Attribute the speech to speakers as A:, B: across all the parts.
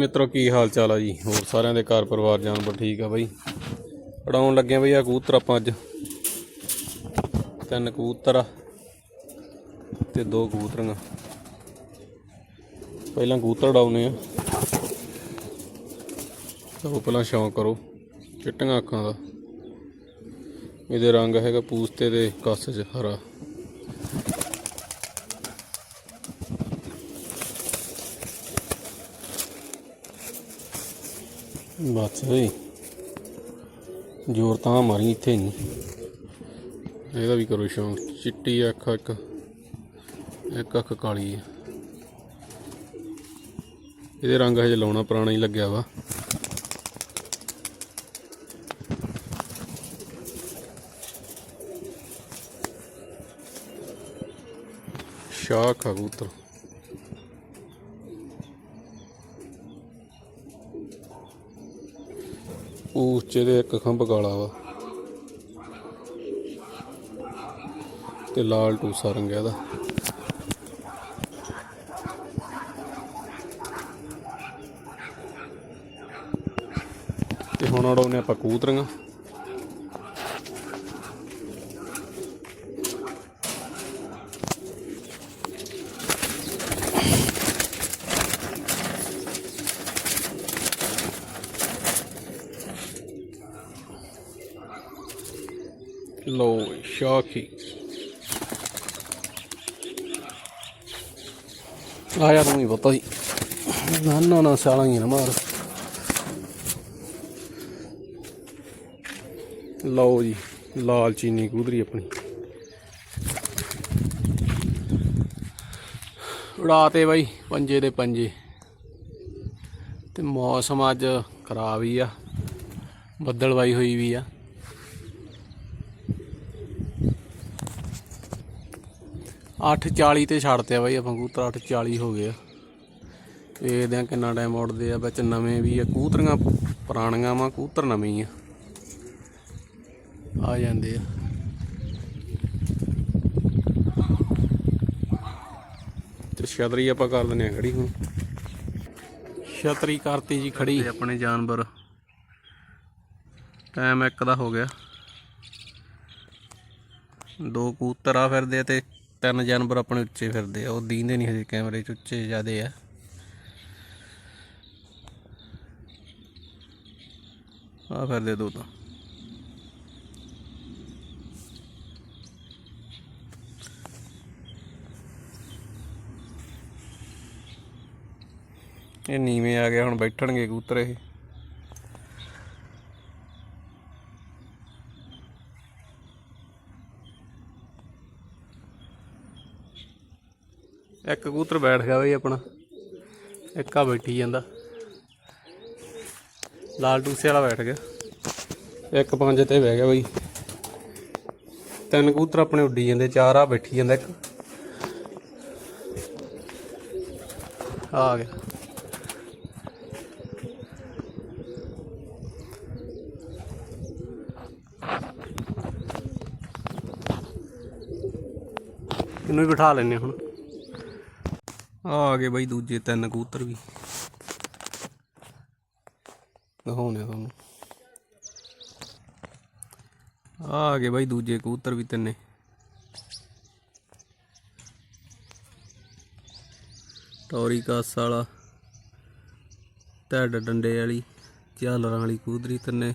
A: ਮਿੱਤਰੋ, ਕੀ ਹਾਲ ਚਾਲ ਆ ਜੀ? ਹੋਰ ਸਾਰਿਆਂ ਦੇ ਘਰ ਪਰਿਵਾਰ, ਜਾਨਵਰ ਠੀਕ ਆ ਬਾਈ? ਉਡਾਉਣ ਲੱਗੇ ਬਈ ਆ ਕਬੂਤਰ ਆਪਾਂ ਅੱਜ। ਤਿੰਨ ਕਬੂਤਰ ਆ ਤੇ ਦੋ ਕਬੂਤਰੀਆਂ। ਪਹਿਲਾਂ ਕਬੂਤਰ ਉਡਾਉਨੇ ਆ। ਤਾਂ ਪਹਿਲਾਂ ਸ਼ੌਂਕ ਕਰੋ, ਚਿੱਟੀਆਂ ਅੱਖਾਂ ਦਾ। ਇਹਦੇ ਰੰਗ ਹੈਗਾ ਪੂਸਤੇ ਦੇ ਕੱਸ 'ਚ, ਹਰਾ। ਬਸ ਓਏ। ਜ਼ੋਰ ਤਾਂ ਮਾਰੀ ਇੱਥੇ ਨਹੀਂ ਇਹਦਾ ਵੀ ਕਰੋ ਸ਼ੌਂਕ। ਚਿੱਟੀ ਅੱਖ, ਇੱਕ। ਇੱਕ ਅੱਖ ਕਾਲੀ ਹੈ ਇਹਦੇ ਰੰਗ ਹਜੇ ਲਾਉਣਾ ਪੁਰਾਣਾ ਹੀ ਲੱਗਿਆ ਵਾ। ਸ਼ਾਹ ਕਬੂਤਰ। ਉਹ ਉੱਚੇ ਦੇ ਇੱਕ ਖੰਭ ਕਾਲਾ ਵਾ। ਤੇ ਲਾਲ ਟੂਸਾ ਰੰਗ ਇਹਦਾ। ਤੇ ਹੁਣ ਉਡਾਉਨੇ ਆਪਾਂ ਕੂਤਰੀਆਂ ਲੋ ਸ਼ਾਖੀ ਆ ਯਾਰ ਨੂੰ ਹੀ। ਪਤਾ ਹੀ ਨਾ ਨਾ ਮਾਰ। ਲਓ ਜੀ, ਲਾਲ ਚੀਨੀ ਕੂਦਰੀ ਆਪਣੀ। ਉਡਾਤੇ ਬਾਈ ਪੰਜੇ ਦੇ ਪੰਜੇ। ਤੇ ਮੌਸਮ ਅੱਜ ਖਰਾਬ ਹੀ ਆ। ਬੱਦਲਵਾਈ ਹੋਈ ਵੀ ਆ। ਅੱਠ 40 ਤੇ ਛੱਡਤੇ ਆ ਬਾਈ ਆਪਾਂ ਕਬੂਤਰ, ਅੱਠ 40 ਹੋ ਗਏ ਆ। ਵੇਖਦੇ ਆ ਕਿੰਨਾ ਟਾਈਮ ਉੱਡਦੇ ਆ, ਵਿੱਚ ਨਵੇਂ ਵੀ ਆ। ਕੂਤਰੀਆਂ ਪੁਰਾਣੀਆਂ ਵਾ ਕੂਤਰ ਨਵੇਂ ਆ। ਆ ਜਾਂਦੇ ਆ। ਤੇ ਛਤਰੀ ਆਪਾਂ ਕਰ ਦਿੰਦੇ ਆ ਖੜੀ ਹੁਣ। ਛਤਰੀ ਕਰਤੀ ਜੀ ਖੜੀ। ਆਪਣੇ ਜਾਨਵਰ। ਟਾਈਮ ਇੱਕ ਦਾ ਹੋ ਗਿਆ। ਦੋ ਕੂਤਰ ਆ ਫਿਰਦੇ ਆ ਤੇ ਤਿੰਨ ਜਾਨਵਰ ਆਪਣੇ ਉੱਚੇ ਫਿਰਦੇ ਆ, ਉਹ ਦੀਂਦੇ ਨਹੀਂ ਹਜੇ ਕੈਮਰੇ 'ਚ, ਉੱਚੇ ਜਿਆਦੇ ਆ। ਆ ਫਿਰਦੇ ਦੋ ਤਾਂ। ਇਹ ਨੀਵੇਂ ਆ ਗਿਆ ਹੁਣ ਬੈਠਣਗੇ ਕਬੂਤਰ ਇਹ। ਇੱਕ ਕਬੂਤਰ ਬੈਠ ਗਿਆ ਬਈ ਆਪਣਾ। ਇੱਕ ਆ ਬੈਠੀ ਜਾਂਦਾ। ਲਾਲ ਟੂਸੇ ਵਾਲਾ ਬੈਠ ਗਿਆ। ਇੱਕ ਪੰਜ ਤੇ ਬਹਿ ਗਿਆ ਬਈ। ਤਿੰਨ ਕਬੂਤਰ ਆਪਣੇ ਉੱਡੀ ਜਾਂਦੇ, ਚਾਰ ਆ ਬੈਠੀ ਜਾਂਦਾ ਇੱਕ। ਆ ਗਿਆ। ਇਹਨੂੰ ਵੀ ਬਿਠਾ ਲੈਨੇ ਹੁਣ। ਆ ਗਏ ਬਈ ਦੂਜੇ ਤਿੰਨ ਕਬੂਤਰ ਵੀ। ਦਿਖਾਉਣੇ ਤੁਹਾਨੂੰ। ਆ ਗਏ ਬਈ ਦੂਜੇ ਕਬੂਤਰ ਵੀ ਤਿੰਨੇ। ਟੌਰੀ ਕਾਸ ਵਾਲਾ, ਢੱਡ ਡੰਡੇ ਵਾਲੀ, ਝਾਲਰਾਂ ਵਾਲੀ ਕਬੂਤਰੀ ਤਿੰਨੇ।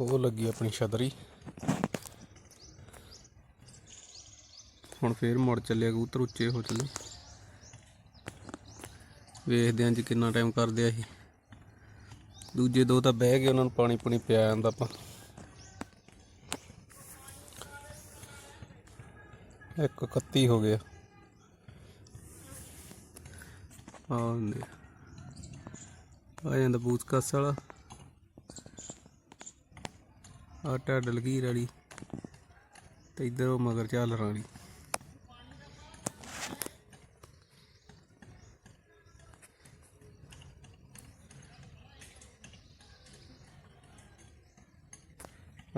A: ਉਹ ਲੱਗੀ ਆਪਣੀ ਛਤਰੀ। ਹੁਣ ਫੇਰ ਮੁੜ ਚੱਲਿਆ ਕਬੂਤਰ ਉੱਚੇ ਹੋ ਚੱਲੇ। ਵੇਖਦੇ ਆਂ ਜੀ ਕਿੰਨਾ ਟਾਈਮ ਕਰਦੇ ਆ ਇਹ। ਦੂਜੇ ਦੋ ਤਾਂ ਬਹਿ ਗਏ, ਉਹਨਾਂ ਨੂੰ ਪਾਣੀ ਪੁਣੀ ਪਿਆ ਜਾਂਦਾ ਆਪਾਂ। ਇੱਕ 31 ਹੋ ਗਿਆ। ਆਉਂਦੇ ਆ। ਜਾਂਦਾ ਬੂਸਕਸ ਵਾਲਾ। ਆ ਢੱਡ ਲਗੀਰ ਵਾਲੀ। ਤੇ ਇੱਧਰ ਉਹ ਮਗਰ ਝਾਲਰਾਂ ਵਾਲੀ।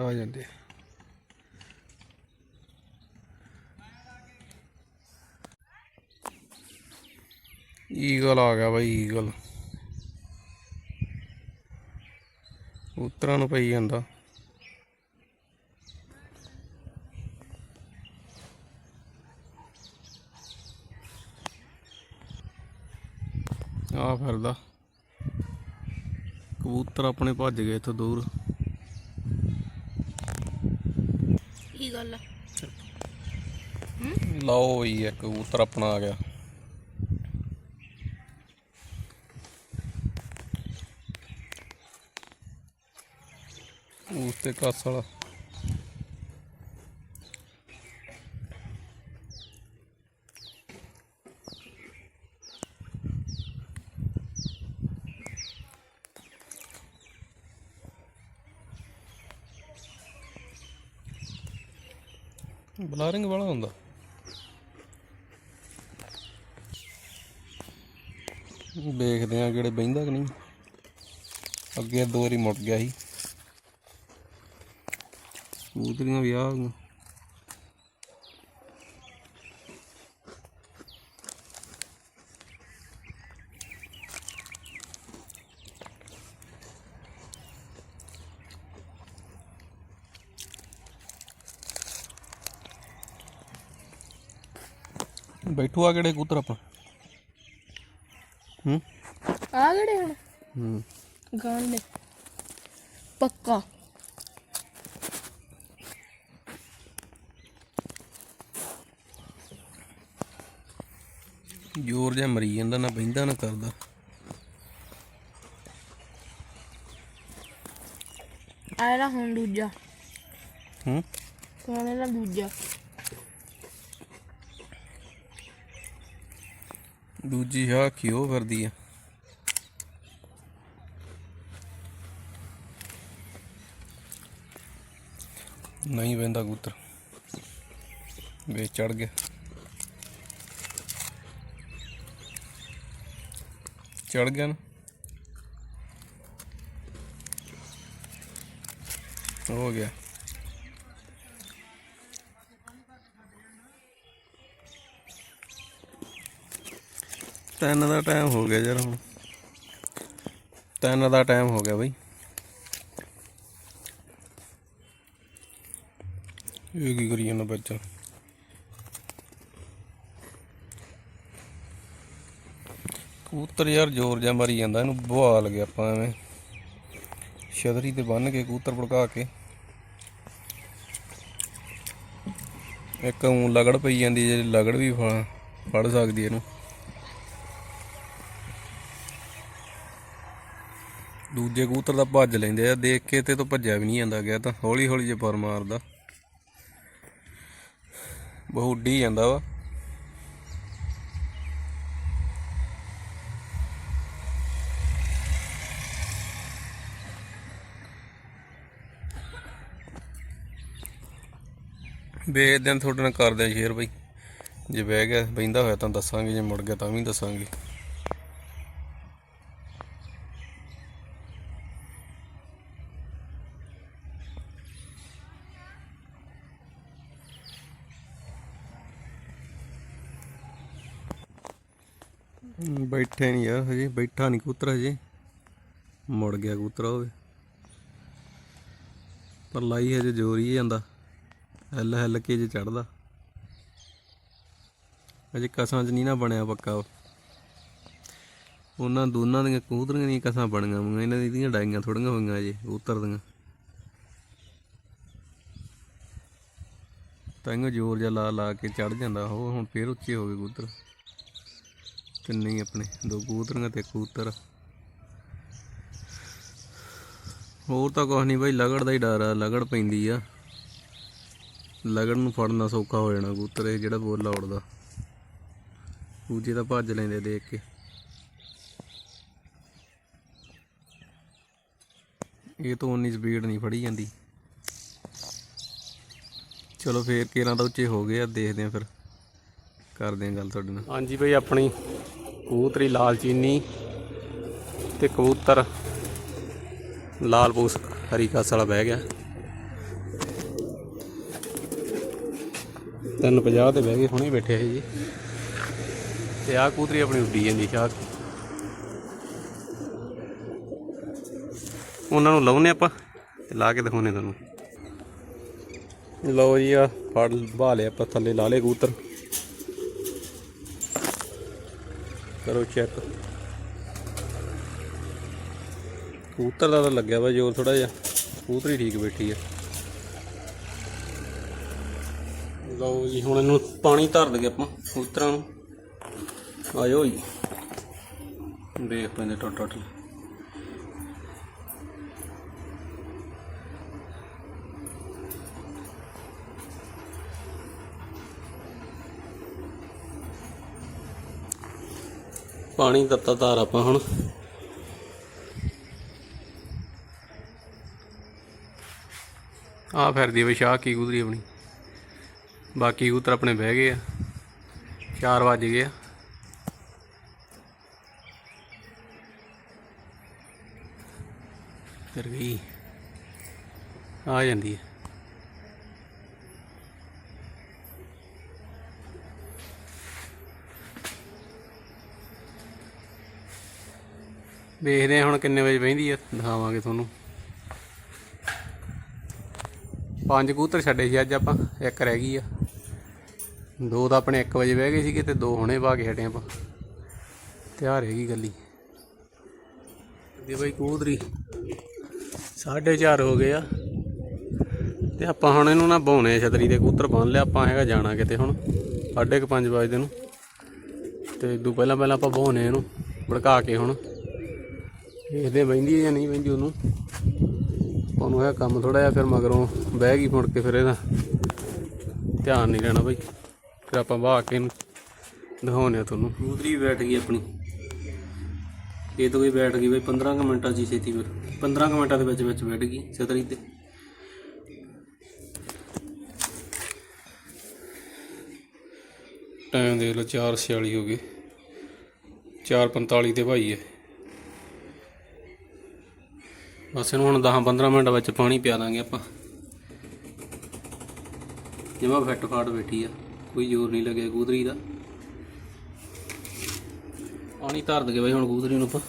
A: ਆ ਜਾਂਦੇ ਈਗਲ ਆ ਗਿਆ ਬਾਈ, ਈਗਲ। ਉਤਰਾਂ ਨੂੰ ਪਈ ਜਾਂਦਾ। ਆ ਫਿਰਦਾ। ਕਬੂਤਰ ਆਪਣੇ ਭੱਜ ਗਏ ਇੱਥੋਂ ਦੂਰ।
B: ਗੱਲ
A: ਲਓ ਜੀ ਇੱਕ ਕਬੂਤਰ ਆਪਣਾ ਆ ਗਿਆ। ਉਸ ਤੇ ਕੱਸ ਵਾਲਾ। ਬਲਾਰਿੰਗ ਵਾਲਾ ਹੁੰਦਾ। ਦੇਖਦੇ ਆ ਕਿਹੜੇ ਬਹਿੰਦਾ ਕਿ ਨਹੀਂ। ਅੱਗੇ ਦੋ ਵਾਰੀ ਮੁੜ ਗਿਆ ਸੀ। ਕਬੂਤਰੀਆਂ ਵੀ ਆ ਗਈਆਂ। ਬੈਠੂ ਆ ਕਿਹੜੇ ਕਬੂਤਰ ਆਪਾਂ? ਹੂੰ?
B: ਆ ਕਿਹੜੇ ਹੁਣ?
A: ਹੂੰ
B: ਗਾਣ। ਨੇ ਪੱਕਾ।
A: ਜ਼ੋਰ ਜਿਹਾ ਮਰੀ ਜਾਂਦਾ ਨਾ ਬਹਿੰਦਾ ਨਾ ਕਰਦਾ।
B: ਆਇਆ ਹੁਣ ਦੂਜਾ।
A: ਹੂੰ?
B: ਹੁਣ ਇਹਦਾ ਦੂਜਾ।
A: ਦੂਜੀ ਆ ਕਿਉਂ ਕਰਦੀ ਆ। ਨਹੀਂ ਬਹਿੰਦਾ ਕਬੂਤਰ। ਵੇ ਚੜ ਗਿਆ। ਚੜ ਗਿਆ ਨਾ। ਹੋ ਗਿਆ। ਤਿੰਨ ਦਾ ਟਾਈਮ ਹੋ ਗਿਆ ਯਾਰ ਹੁਣ। ਤਿੰਨ ਦਾ ਟਾਈਮ ਹੋ ਗਿਆ ਬਈ। ਇਹ ਕੀ ਕਰੀ ਜਾਂਦਾ ਬੱਚਾ? ਕਬੂਤਰ ਯਾਰ ਜ਼ੋਰ ਜਾਂ ਮਰੀ ਜਾਂਦਾ, ਇਹਨੂੰ ਬੁਆ ਲਗੇ ਆਪਾਂ ਐਵੇਂ। ਛਤਰੀ ਤੇ ਬੰਨ ਕੇ ਕਬੂਤਰ ਭੜਕਾ ਕੇ। ਇੱਕ ਊਂ ਲਗੜ ਪਈ ਜਾਂਦੀ ਜਿਹੜੀ ਲਗੜ ਵੀ ਫੜ ਸਕਦੀ ਇਹਨੂੰ। ਦੂਜੇ ਕਬੂਤਰ ਦਾ ਭੱਜ ਲੈਂਦੇ ਆ, ਦੇਖ ਕੇ ਤੇ ਤੋਂ ਭੱਜਿਆ ਵੀ ਨਹੀਂ ਜਾਂਦਾ ਗਿਆ ਤਾਂ ਹੌਲੀ ਹੌਲੀ ਜੇ ਪਰ ਮਾਰਦਾ। ਬਹੁਤ ਉੱਡੀ ਜਾਂਦਾ ਵਾ। ਵੇਚਦੇ ਹਾਂ ਤੁਹਾਡੇ ਨਾਲ ਕਰਦੇ ਆ ਸ਼ੇਅਰ ਬਈ। ਜੇ ਬਹਿ ਗਿਆ, ਬਹਿੰਦਾ ਹੋਇਆ ਤਾਂ ਦੱਸਾਂਗੇ, ਜੇ ਮੁੜ ਗਿਆ ਤਾਂ ਵੀ ਦੱਸਾਂਗੇ। ਬੈਠੇ ਨਹੀਂ ਯਾਰ ਹਜੇ, ਬੈਠਾ ਨਹੀਂ ਕਬੂਤਰ ਹਜੇ। ਮੁੜ ਗਿਆ ਕਬੂਤਰ ਹੋਵੇ ਪਰ ਲਾਈ ਹਜੇ ਜ਼ੋਰ ਹੀ ਜਾਂਦਾ। ਹਿੱਲ ਹਿੱਲ ਕੇ ਜੇ ਚੜਦਾ। ਅਜੇ ਕਸਾਂ 'ਚ ਨਹੀਂ ਨਾ ਬਣਿਆ ਪੱਕਾ ਉਹਨਾਂ ਦੋਨਾਂ ਦੀਆਂ ਕਬੂਤਰੀਆਂ ਦੀਆਂ ਕਸਾਂ ਬਣੀਆਂ ਹੋਈਆਂ, ਇਹਨਾਂ ਦੀਆਂ ਡਾਈਆਂ ਥੋੜੀਆਂ ਹੋਈਆਂ ਅਜੇ ਉਤਰ ਦੀਆਂ। ਤਾਂਗੋ ਜ਼ੋਰ ਜਿਹਾ ਲਾ ਲਾ ਕੇ ਚੜ ਜਾਂਦਾ, ਉਹ ਹੁਣ ਫੇਰ ਉੱਚੇ ਹੋ ਗਏ ਕਬੂਤਰ। ਤਿੰਨੇ ਆਪਣੇ, ਦੋ ਕਬੂਤਰੀਆਂ ਤੇ ਕਬੂਤਰ। ਹੋਰ ਤਾਂ ਕੁਛ ਨਹੀਂ ਬਾਈ, ਲਗੜ ਦਾ ਹੀ ਡਰ ਆ, ਲਗੜ ਪੈਂਦੀ ਆ। ਲਗੜ ਨੂੰ ਫੜਨਾ ਸੌਖਾ ਹੋ ਜਾਣਾ ਕਬੂਤਰ ਇਹ, ਜਿਹੜਾ ਬੋਲਾ ਉੜਦਾ ਦੂਜੇ ਤਾਂ ਭੱਜ ਲੈਂਦੇ ਦੇਖ ਕੇ। ਇਹ ਤੋਂ ਉਨੀ ਸਪੀਡ ਨਹੀਂ ਫੜੀ ਜਾਂਦੀ। ਚਲੋ ਫੇਰ ਕੇਰਾਂ ਤਾਂ ਉੱਚੇ ਹੋ ਗਏ ਆ, ਦੇਖਦੇ ਆ ਫਿਰ। ਕਰਦੇ ਆ ਗੱਲ ਤੁਹਾਡੇ ਨਾਲ। ਹਾਂਜੀ ਬਈ, ਆਪਣੀ ਕਬੂਤਰੀ ਲਾਲ ਚੀਨੀ ਤੇ ਕਬੂਤਰ ਲਾਲ ਪੂਸ ਹਰੀ ਕਾਸ ਵਾਲਾ ਬਹਿ ਗਿਆ। 350 ਤੇ ਬਹਿ ਗਏ, ਹੁਣੇ ਬੈਠੇ ਸੀ ਜੀ। ਤੇ ਆਹ ਕਬੂਤਰੀ ਆਪਣੀ ਉੱਡੀ ਜਾਂਦੀ ਸ਼ਾਹ ਉਹਨਾਂ ਨੂੰ ਲਾਉਨੇ ਆਪਾਂ ਤੇ ਲਾ ਕੇ ਦਿਖਾਉਨੇ ਤੁਹਾਨੂੰ। ਲਓ ਜੀ ਆ ਫੜ, ਬਾ ਲਿਆ ਆਪਾਂ, ਥੱਲੇ ਲਾ ਲਏ ਕਬੂਤਰ। ਕਰੋ ਚੈੱਕ। ਕਬੂਤਰ ਦਾ ਤਾਂ ਲੱਗਿਆ ਵਾ ਜੋਰ ਥੋੜਾ ਜਿਹਾ। ਕਬੂਤਰੀ ਠੀਕ ਬੈਠੀ ਆ। ਲਓ ਜੀ, ਹੁਣ ਇਹਨੂੰ ਪਾਣੀ ਧਰ ਦਗੇ ਆਪਾਂ ਕਬੂਤਰਾਂ ਨੂੰ। ਆਇਓ ਜੀ। ਦੇਖ ਪੈਂਦੇ ਟੁੱਟ ਟੁੱਟ ਪਾਣੀ ਦਿੱਤਾ ਧਾਰ ਆਪਾਂ ਹੁਣ। ਆ ਫਿਰਦੀ ਬਈ ਸ਼ਾਹ, ਕੀ ਗੁਦਰੀ ਆਪਣੀ। ਬਾਕੀ ਕਬੂਤਰ ਆਪਣੇ ਬਹਿ ਗਏ ਆ। 4 ਵਜ ਗਏ ਆ। ਫਿਰ ਗਈ। ਆ ਜਾਂਦੀ ਹੈ ਦੇਖਦੇ ਹਾਂ ਹੁਣ ਕਿੰਨੇ ਵਜੇ ਬਹਿੰਦੀ ਆ। ਦਿਖਾਵਾਂਗੇ ਤੁਹਾਨੂੰ। ਪੰਜ ਕਬੂਤਰ ਛੱਡੇ ਸੀ ਅੱਜ ਆਪਾਂ, ਇੱਕ ਰਹਿ ਗਈ ਆ। ਦੋ ਤਾਂ ਆਪਣੇ 1 ਵਜੇ ਬਹਿ ਗਏ ਸੀਗੇ ਤੇ ਦੋ ਹੁਣੇ ਪਾ ਕੇ ਹਟੇ ਆਪਾਂ। ਤਿਆਰ ਹੈਗੀ ਗੱਲੀ। ਦੇ ਬਈ ਕਬੂਤਰੀ 4:30 ਹੋ ਗਏ ਆ। ਤੇ ਆਪਾਂ ਹੁਣ ਇਹਨੂੰ ਨਾ ਬਾਉਣੇ ਛਤਰੀ ਦੇ ਕੂਤਰ ਬੰਨ ਲਿਆ ਆਪਾਂ, ਹੈਗਾ ਜਾਣਾ ਕਿਤੇ ਹੁਣ। 5:30 ਵਜੇ ਨੂੰ। ਤੇ ਇਦੋਂ ਪਹਿਲਾਂ ਪਹਿਲਾਂ ਆਪਾਂ ਬਾਉਣੇ ਇਹਨੂੰ, ਭੜਕਾ ਕੇ ਹੁਣ। ਦੇਖਦੇ ਬਹਿੰਦੀ ਹੈ ਜਾਂ ਨਹੀਂ ਬਹਿੰਦੀ ਉਹਨੂੰ? ਉਹਨੂੰ ਇਹ ਕੰਮ ਥੋੜਾ ਜਿਹਾ ਫਿਰ ਮਗਰੋਂ ਬਹਿ ਗਈ ਮੁੜ ਕੇ ਫਿਰ ਇਹਦਾ। ਧਿਆਨ ਨਹੀਂ ਰਹਿਣਾ ਬਈ। ਫਿਰ ਆਪਾਂ ਵਾਹ ਕੇ ਇਹਨੂੰ ਦਿਖਾਉਂਦੇ ਆ ਤੁਹਾਨੂੰ। ਕਬੂਤਰੀ ਬੈਠ ਗਈ ਆਪਣੀ। ਇਹ ਤਾਂ ਕੋਈ ਬੈਠ ਗਈ ਬਈ 15 ਕੁ ਮਿੰਟਾਂ 'ਚ ਹੀ ਛੇਤੀ ਫਿਰ। 15 ਕੁ ਮਿੰਟਾਂ ਦੇ ਵਿੱਚ ਵਿੱਚ ਬੈਠ ਗਈ ਛਤਰੀ ਤੇ। ਟਾਈਮ ਦੇਖ ਲਓ 4:46 ਹੋ ਗਏ। 4:45 ਤੇ ਭਾਈ ਹੈ ਬਸ ਇਹਨੂੰ ਹੁਣ 10-15 ਮਿੰਟ ਵਿੱਚ ਪਾਣੀ ਪਿਆ ਦਾਂਗੇ ਆਪਾਂ। ਜਮਾ ਫਿੱਟ ਫਾਟ ਬੈਠੀ ਆ, ਕੋਈ ਜ਼ੋਰ ਨਹੀਂ ਲੱਗਿਆ ਕੂਦਰੀ ਦਾ। ਪਾਣੀ ਧਰ ਦਗੇ ਬਈ ਹੁਣ ਗੂਦਰੀ ਨੂੰ ਆਪਾਂ।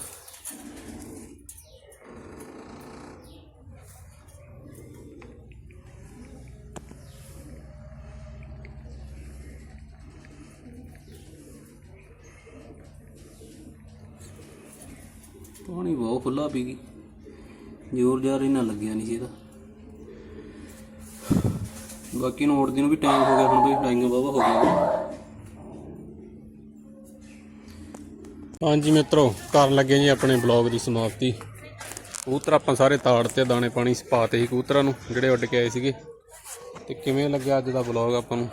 A: ਪਾਣੀ ਬਹੁਤ ਖੁੱਲਾ ਪੀ ਗਈ। ਜ਼ੋਰ ਜ਼ਾਰ ਇਹਨਾਂ ਲੱਗਿਆ ਨਹੀਂ ਸੀ ਇਹਦਾ। ਬਾਕੀ ਨੂੰ ਉੜਦੀ ਨੂੰ ਵੀ ਟਾਈਮ ਹੋ ਗਿਆ, ਹੁਣ ਬਈ ਟਾਈਮ ਬਾਬਾ ਹੋ ਗਿਆ ਹਾਂਜੀ ਮਿੱਤਰੋ, ਕਰਨ ਲੱਗੇ ਜੀ ਆਪਣੇ ਬਲੌਗ ਦੀ ਸਮਾਪਤੀ। ਕਬੂਤਰ ਆਪਾਂ ਸਾਰੇ ਤਾੜ ਤੇ ਦਾਣੇ ਪਾਣੀ ਪਾਤੇ ਸੀ ਕਬੂਤਰਾਂ ਨੂੰ, ਜਿਹੜੇ ਉੱਡ ਕੇ ਆਏ ਸੀਗੇ। ਤੇ ਕਿਵੇਂ ਲੱਗਿਆ ਅੱਜ ਦਾ ਬਲੌਗ ਆਪਾਂ ਨੂੰ?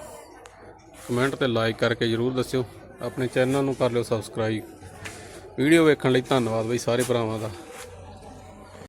A: ਕਮੈਂਟ ਤੇ ਲਾਈਕ ਕਰਕੇ ਜਰੂਰ ਦੱਸਿਓ। ਆਪਣੇ ਚੈਨਲ ਨੂੰ ਕਰ ਲਿਓ ਸਬਸਕ੍ਰਾਈਬ ਵੀਡੀਓ ਵੇਖਣ ਲਈ ਧੰਨਵਾਦ ਬਈ ਸਾਰੇ ਭਰਾਵਾਂ ਦਾ।